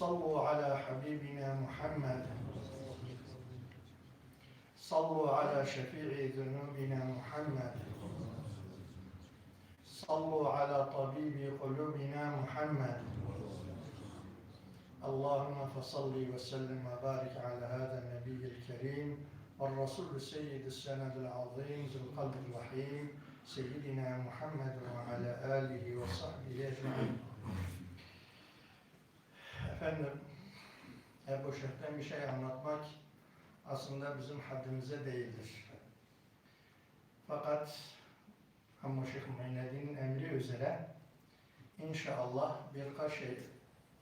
صلوا على حبيبنا محمد. صلوا على شفيع ذنوبنا محمد. صلوا على طبيب قلوبنا محمد. اللهم فصل وسلم وبارك على هذا النبي الكريم والرسول سيد السند العظيم ذو القلب الرحيم سيدنا محمد وعلى آله وصحبه أجمعين. Efendim, Ebu Şeh'ten bir şey anlatmak aslında bizim haddimize değildir. Fakat Hammu Şeyh Muhinnedin'in emri üzere inşallah birkaç şey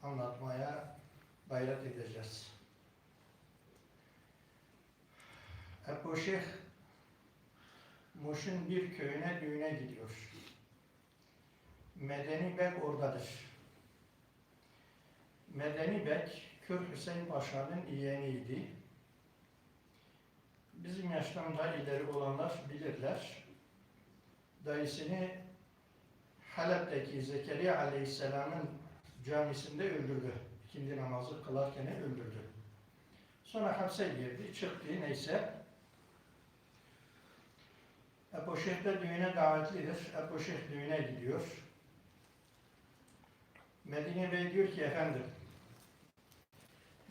anlatmaya gayret edeceğiz. Ebu Şeyh Muş'un bir köyüne düğüne gidiyor. Medeni Bek oradadır. Medeni Bek, Kür Hüseyin Paşa'nın yeğeniydi. Bizim yaştan daha ileri olanlar bilirler. Dayısını Halep'teki Zekeriya Aleyhisselam'ın camisinde öldürdü. İkindi namazı kılarken öldürdü. Sonra hapse girdi, çıktı neyse. Ebu Şeyh de düğüne davetlidir. Ebu Şeyh düğüne gidiyor. Medine Bey diyor ki efendim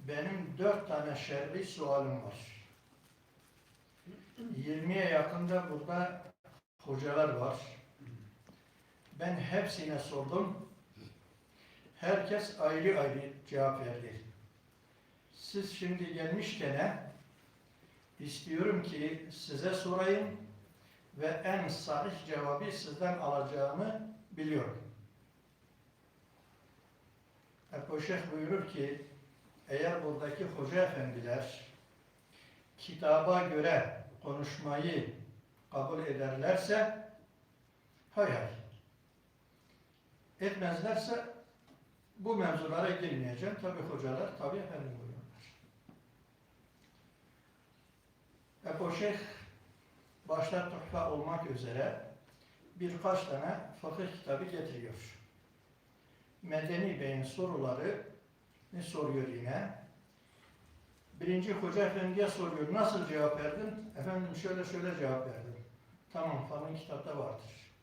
benim dört tane şerbi sualım var. 20'ye yakında burada hocalar var. Ben hepsine sordum. Herkes ayrı ayrı cevap verdi. Siz şimdi gelmişken istiyorum ki size sorayım ve en sahih cevabı sizden alacağımı biliyorum. Ebu Şeyh buyurur ki eğer buradaki hoca efendiler kitaba göre konuşmayı kabul ederlerse hay hay. Etmezlerse bu mevzulara girmeyeceğim. Tabi hocalar tabi efendim buyuruyorlar. Ebu Şeyh başta tuhfa olmak üzere birkaç tane fıkıh kitabı getiriyor. Medeni Bey'in soruları ne soruyor yine? Birinci Hoca Efendi'ye soruyor. Nasıl cevap verdin? Efendim şöyle şöyle cevap verdim. Tamam falan kitapta vardır.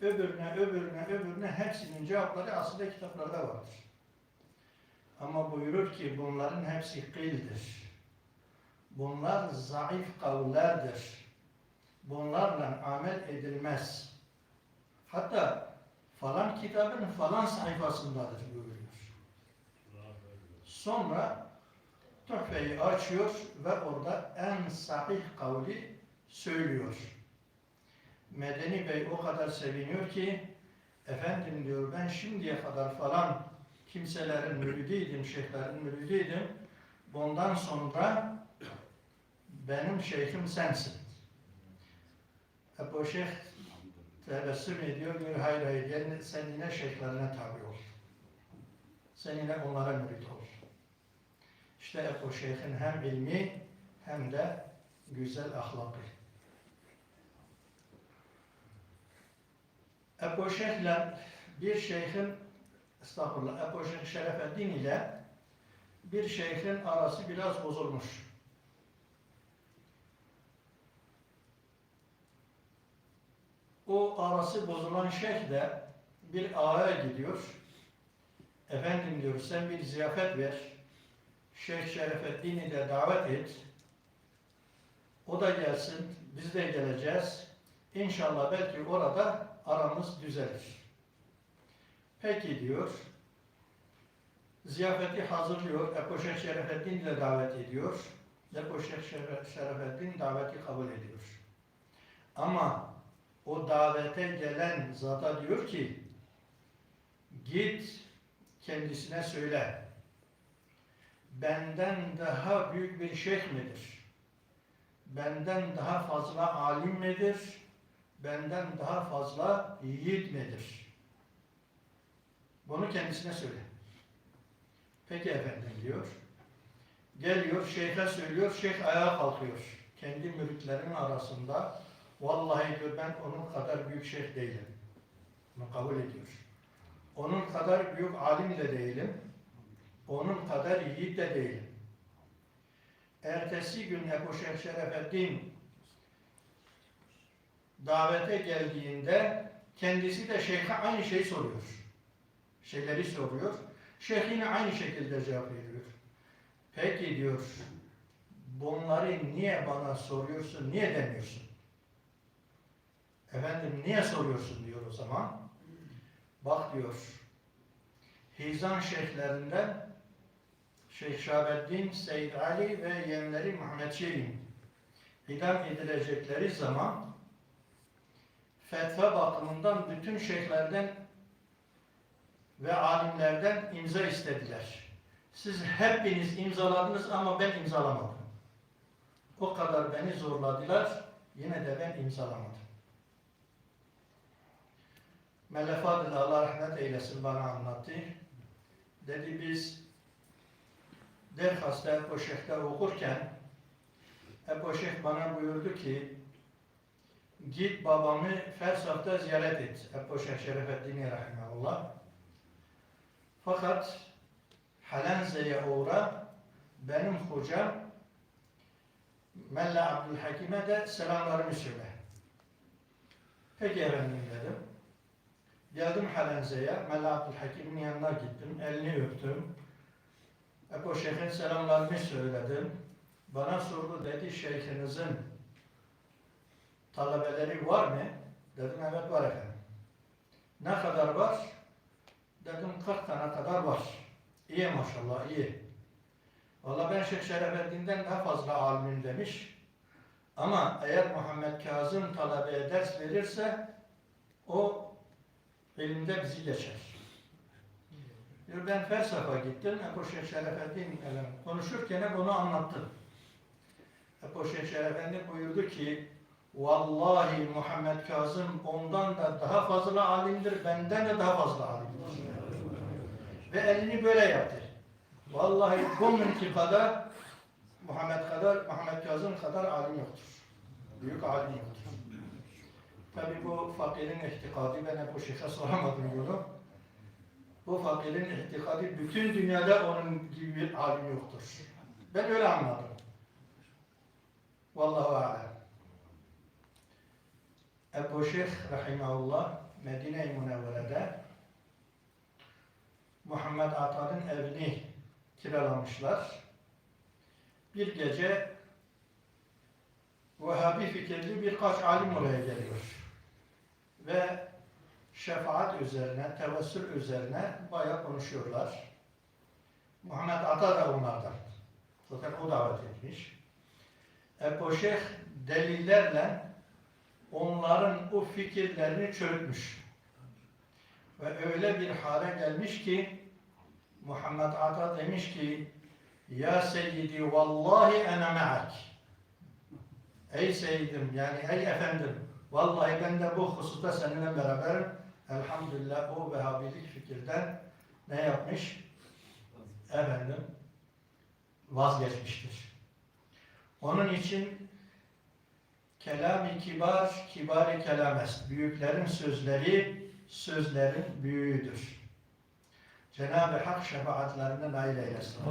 Öbürüne, öbürüne, öbürüne hepsinin cevapları aslında kitaplarda vardır. Ama buyurur ki bunların hepsi kıldır. Bunlar zayıf kavullerdir. Bunlarla amel edilmez. Hatta falan kitabın falan sayfasındadır buyuruyor. Sonra tuhfeyi açıyor ve orada en sahih kavli söylüyor. Medeni Bey o kadar seviniyor ki efendim diyor ben şimdiye kadar falan kimselerin müridiydim, şeyhlerin müridiydim. Bundan sonra benim şeyhim sensin. Ebu Şeyh tebessüm ediyor, diyor hayır hayır sen yine şeyhlerine tabi ol. Sen yine onlara mürid ol. İşte Ebu Şeyh'in hem ilmi hem de güzel ahlakı. Ebu Şeyh'le bir şeyhin estağfurullah Ebu Şeyh Şerefeddin ile bir şeyhin arası biraz bozulmuş. O arası bozulan şeyh de bir ağaya gidiyor. Efendim diyor sen bir ziyafet ver. Şeyh Şerefeddin'i de davet et. O da gelsin. Biz de geleceğiz. İnşallah belki orada aramız düzelir. Peki diyor. Ziyafeti hazırlıyor. Ebu Şeyh Şerefeddin'i de davet ediyor. Ebu Şeyh Şerefeddin daveti kabul ediyor. Ama o davete gelen zata diyor ki git kendisine söyle benden daha büyük bir şeyh midir? Benden daha fazla alim midir? Benden daha fazla yiğit midir? Bunu kendisine söyle. Peki efendim diyor. Geliyor, şeyhe söylüyor, şeyh ayağa kalkıyor. Kendi müritlerinin arasında Vallahi diyor ben onun kadar büyük şeyh değilim. Bunu kabul ediyor. Onun kadar büyük alim de değilim. Onun kadar yiğit de değilim. Ertesi gün Ebu Şeyh Şerefeddin davete geldiğinde kendisi de şeyhe aynı şeyi soruyor. Şeyleri soruyor. Şeyh yine aynı şekilde cevap veriyor. Peki diyor, bunları niye bana soruyorsun, niye demiyorsun? Efendim niye soruyorsun diyor o zaman. Bak diyor, Hizan şeyhlerinden Şeyh Şahabeddin, Seyyid Ali ve yeğenleri Muhammed Şirin idam edilecekleri zaman fetva bakımından bütün şeyhlerden ve alimlerden imza istediler. Siz hepiniz imzaladınız ama ben imzalamadım. O kadar beni zorladılar, yine de ben imzalamadım. Mellef Adil Allah rahmet eylesin bana anlattı. Dedi biz Derhas'ta Ebu Şeyh'te okurken Ebu Şeyh bana buyurdu ki git babamı Fersah'ta ziyaret et. Ebu Şeyh Şerefeddin Rahimahullah. Fakat Halenze'ye uğra benim hocam Mella Abdülhakim'e de selamlarımı söyle. Peki efendim dedim. Geldim Halenze'ye, Mella Abdülhakim'in yanına gittim, elini öptüm. Ebu Şeyh'in selamlarını söyledim. Bana sordu, dedi şeyhinizin talebeleri var mı? Dedim evet var efendim. Ne kadar var? Dedim 40 tane kadar var. İyi maşallah, iyi. Valla ben Şeyh Şerefettin'den daha fazla alimim demiş. Ama eğer Muhammed Kazım talebeye ders verirse o elimde bizi geçer. Diyor, ben felsefe gittim. Ebu Şeyh Şerefeddin konuşurken bunu anlattım. Ebu Şeyh Şerefeddin buyurdu ki Vallahi Muhammed Kazım ondan da daha fazla alimdir, benden de daha fazla alimdir. Ve elini böyle yaptı. Vallahi bu mıntıkada Muhammed kadar, Muhammed Kazım kadar alim yoktur. Büyük alim yoktur. Tabi bu fakirin ihtikadı, ben Ebu Şeyh'e soramadım bunu. Bu fakirin ihtikadı, bütün dünyada onun gibi bir alim yoktur. Ben öyle anladım. Vallahu alem. Ebu Şeyh Rahimahullah Medine-i Münevvere'de Muhammed Ata'nın evini kiralamışlar. Bir gece Vehhabi fikirli birkaç alim oraya geliyor. Ve şefaat üzerine, tevessül üzerine bayağı konuşuyorlar. Muhammed Ata da onlardan. Zaten o davet etmiş. Ebu Şeyh delillerle onların o fikirlerini çürütmüş. Ve öyle bir hale gelmiş ki Muhammed Ata demiş ki Ya Seyyidi vallahi ene me'ak Ey Seyyidim yani ey efendim vallahi ben de bu hususta seninle beraber elhamdülillah o Vehhabilik fikirden ne yapmış? Efendim vazgeçmiştir. Onun için Kelami kibar, kibari kelames. Büyüklerin sözleri, sözlerin büyüğüdür. Cenab-ı Hak şefaatlerine nail eylesin.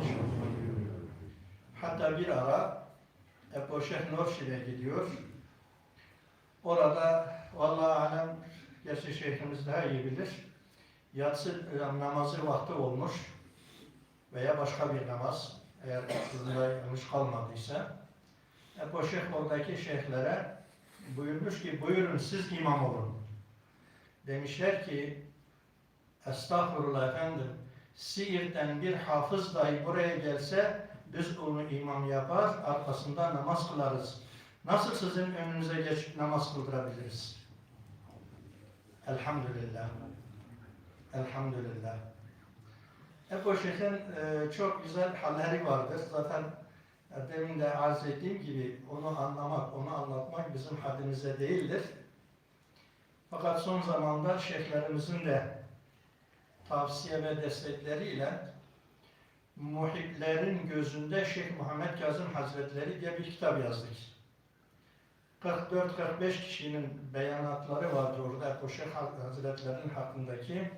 Hatta bir ara Ebu Şeyh Nurşi'ye gidiyor. Orada vallahi alem gerçi şeyhimiz daha iyi bilir. Yatsı namazı vakti olmuş veya başka bir namaz eğer aklında yanlış kalmadıysa Ebu Şeyh oradaki şeyhlere buyurmuş ki buyurun siz imam olun. Demişler ki estağfurullah efendim Siirt'ten bir hafız dahi buraya gelse biz onu imam yapar arkasında namaz kılarız. Nasıl sizin önünüze geçip namaz kıldırabiliriz? Elhamdülillah. Elhamdülillah. Ebu Şeyh'in e, çok güzel halleri vardır. Zaten demin de arz ettiğim gibi onu anlamak, onu anlatmak bizim haddimize değildir. Fakat son zamanda şeyhlerimizin de tavsiye ve destekleriyle muhiplerin gözünde Şeyh Muhammed Kazım Hazretleri diye bir kitap yazdık. 44-45 kişinin beyanatları vardı orada Şeyh Hazretleri'nin hakkındaki.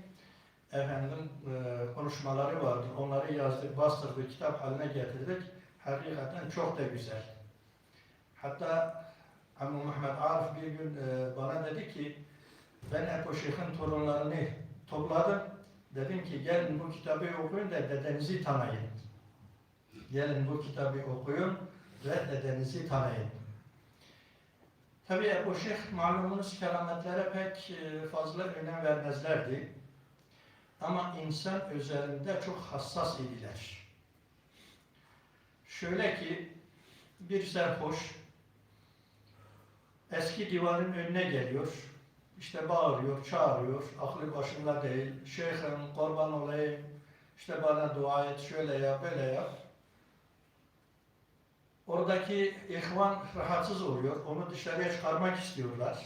efendim e, konuşmaları vardır. Onları yazdık, bastırdık, kitap haline getirdik. Hakikaten çok da güzel. Hatta Ammu Muhammed Arif bir gün e, bana dedi ki ben Ebu Şeyh'in torunlarını topladım. Dedim ki gelin bu kitabı okuyun da dedenizi tanıyın. Gelin bu kitabı okuyun ve dedenizi tanıyın. Tabi Ebu Şeyh malumunuz kerametlere pek e, fazla önem vermezlerdi. Ama insan üzerinde çok hassas idiler. Şöyle ki bir serhoş eski divanın önüne geliyor. işte bağırıyor, çağırıyor. Aklı başında değil. Şeyhim kurban olayım. işte bana dua et, şöyle yap, böyle yap. Oradaki ihvan rahatsız oluyor. Onu dışarıya çıkarmak istiyorlar.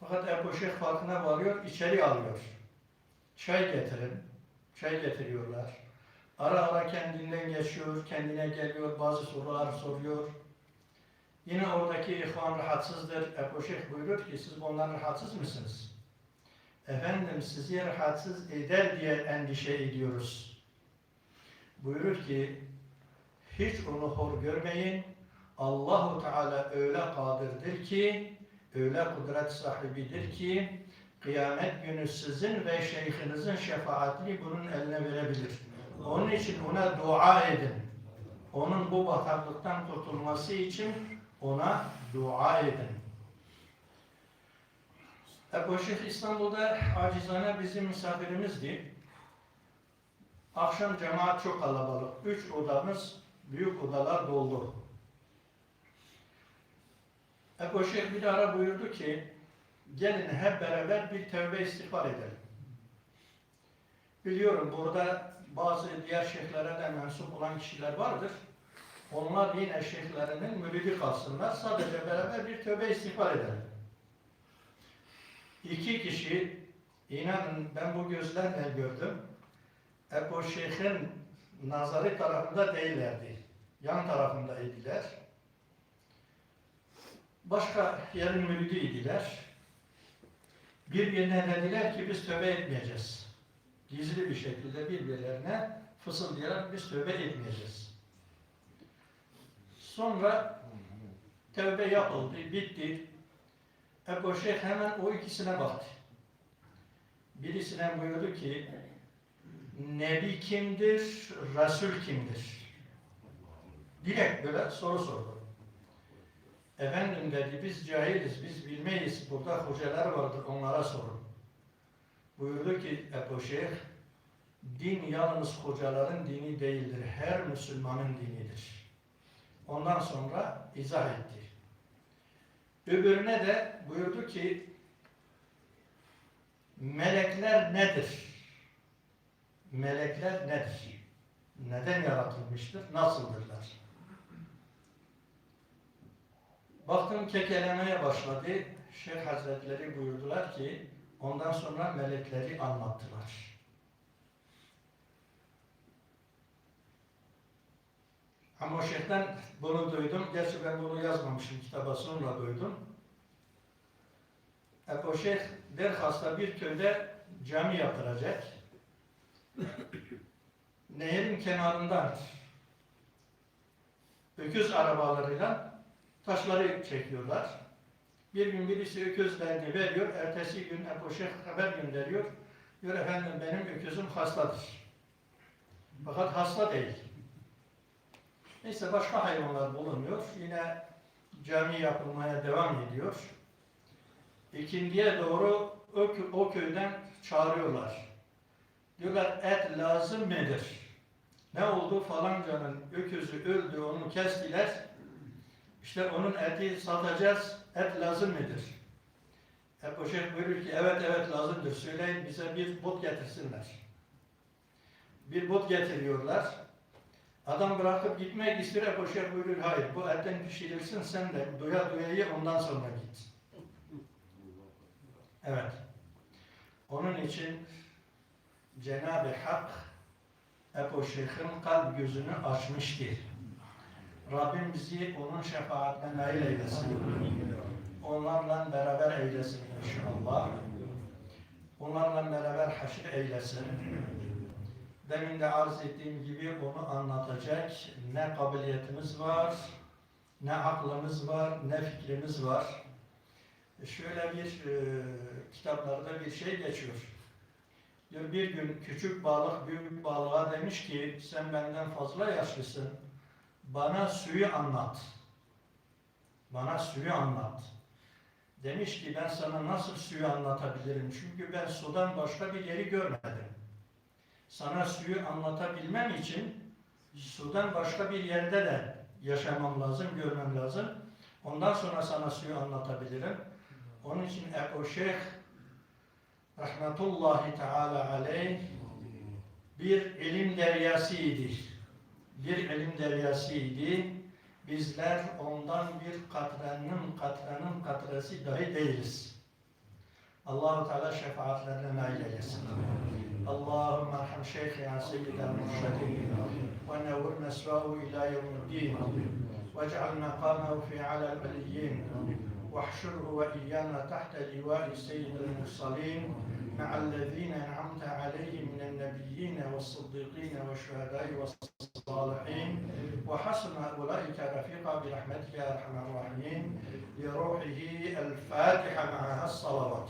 Fakat Ebu Şeyh farkına varıyor, içeri alıyor. Çay getirin. Çay getiriyorlar. Ara ara kendinden geçiyor, kendine geliyor, bazı sorular soruyor. Yine oradaki ihvan rahatsızdır. Ebu Şeyh buyurur ki siz bundan rahatsız mısınız? Efendim sizi rahatsız eder diye endişe ediyoruz. Buyurur ki hiç onu hor görmeyin. Allahu Teala öyle kadirdir ki, öyle kudret sahibidir ki, kıyamet günü sizin ve şeyhinizin şefaatini bunun eline verebilir. Onun için ona dua edin. Onun bu bataklıktan kurtulması için ona dua edin. Ebu Şeyh İstanbul'da acizane bizim misafirimizdi. Akşam cemaat çok kalabalık. Üç odamız, büyük odalar doldu. Ebu Şeyh bir ara buyurdu ki, gelin hep beraber bir tövbe istiğfar edelim. Biliyorum burada bazı diğer şeyhlere de mensup olan kişiler vardır. Onlar yine şeyhlerinin müridi kalsınlar. Sadece beraber bir tövbe istiğfar edelim. İki kişi, inanın ben bu gözlerle gördüm. Ebu Şeyh'in nazarı tarafında değillerdi. Yan tarafında idiler. Başka yerin müridiydiler. Birbirine dediler ki biz tövbe etmeyeceğiz. Gizli bir şekilde birbirlerine fısıldayarak biz tövbe etmeyeceğiz. Sonra tövbe yapıldı, bitti. Ebu Şeyh hemen o ikisine baktı. Birisine buyurdu ki, Nebi kimdir, Resul kimdir? Direkt böyle soru sordu. Efendim dedi, biz cahiliz, biz bilmeyiz. Burada hocalar vardır, onlara sorun. Buyurdu ki Ebu Şeyh, din yalnız hocaların dini değildir, her Müslümanın dinidir. Ondan sonra izah etti. Öbürüne de buyurdu ki, melekler nedir? Melekler nedir? Neden yaratılmıştır? Nasıldırlar? Baktım kekelemeye başladı. Şeyh Hazretleri buyurdular ki ondan sonra melekleri anlattılar. Ama o şeyhten bunu duydum. Gerçi ben bunu yazmamışım kitaba sonra duydum. Ebu Şeyh derhasta bir köyde cami yaptıracak. Nehirin kenarından öküz arabalarıyla taşları çekiyorlar. Bir gün birisi öküzlerini veriyor, ertesi gün Şeyh haber gönderiyor. Diyor efendim benim öküzüm hastadır. Fakat hasta değil. Neyse başka hayvanlar bulunuyor. Yine cami yapılmaya devam ediyor. İkindiye doğru o, o köyden çağırıyorlar. Diyorlar et lazım mıdır? Ne oldu falancanın öküzü öldü onu kestiler. İşte onun eti satacağız. Et lazım mıdır? Ebu Şeyh buyuruyor ki evet evet lazımdır. Söyleyin bize bir bot getirsinler. Bir bot getiriyorlar. Adam bırakıp gitmek istiyor. Ebu Şeyh buyuruyor hayır bu etten pişirilsin sen de doya doya ondan sonra git. Evet. Onun için Cenab-ı Hak Ebu Şeyh'in kalp gözünü açmıştır. Rabbim bizi onun şefaatine nail eylesin. Onlarla beraber eylesin inşallah. onlarla beraber haşr eylesin. Demin de arz ettiğim gibi onu anlatacak ne kabiliyetimiz var, ne aklımız var, ne fikrimiz var. Şöyle bir e, kitaplarda bir şey geçiyor. Diyor bir gün küçük balık büyük balığa demiş ki sen benden fazla yaşlısın. Bana suyu anlat. Bana suyu anlat. Demiş ki ben sana nasıl suyu anlatabilirim? Çünkü ben sudan başka bir yeri görmedim. Sana suyu anlatabilmem için sudan başka bir yerde de yaşamam lazım, görmem lazım. Ondan sonra sana suyu anlatabilirim. Onun için Ebu Şeyh rahmetullahi teala aleyh bir ilim deryasıydı Bir ilim deryasıydı. Bizler ondan bir katranın katranın katresi dahi değiliz. Allahu Teala şefaatlerine nail eylesin. Allahümme erham şeyhi ya seyyidel murşedin ve nevur mesvahu ila yevmiddin واجعل مقامه في على العليين واحشره وإيانا تحت لواء سيد المرسلين مع الذين أنعمت عليهم من النبيين والصديقين والشهداء والصالحين وحسن أولئك رفيقا برحمتك يا أرحم الراحمين لروحه الفاتحة معها الصلوات.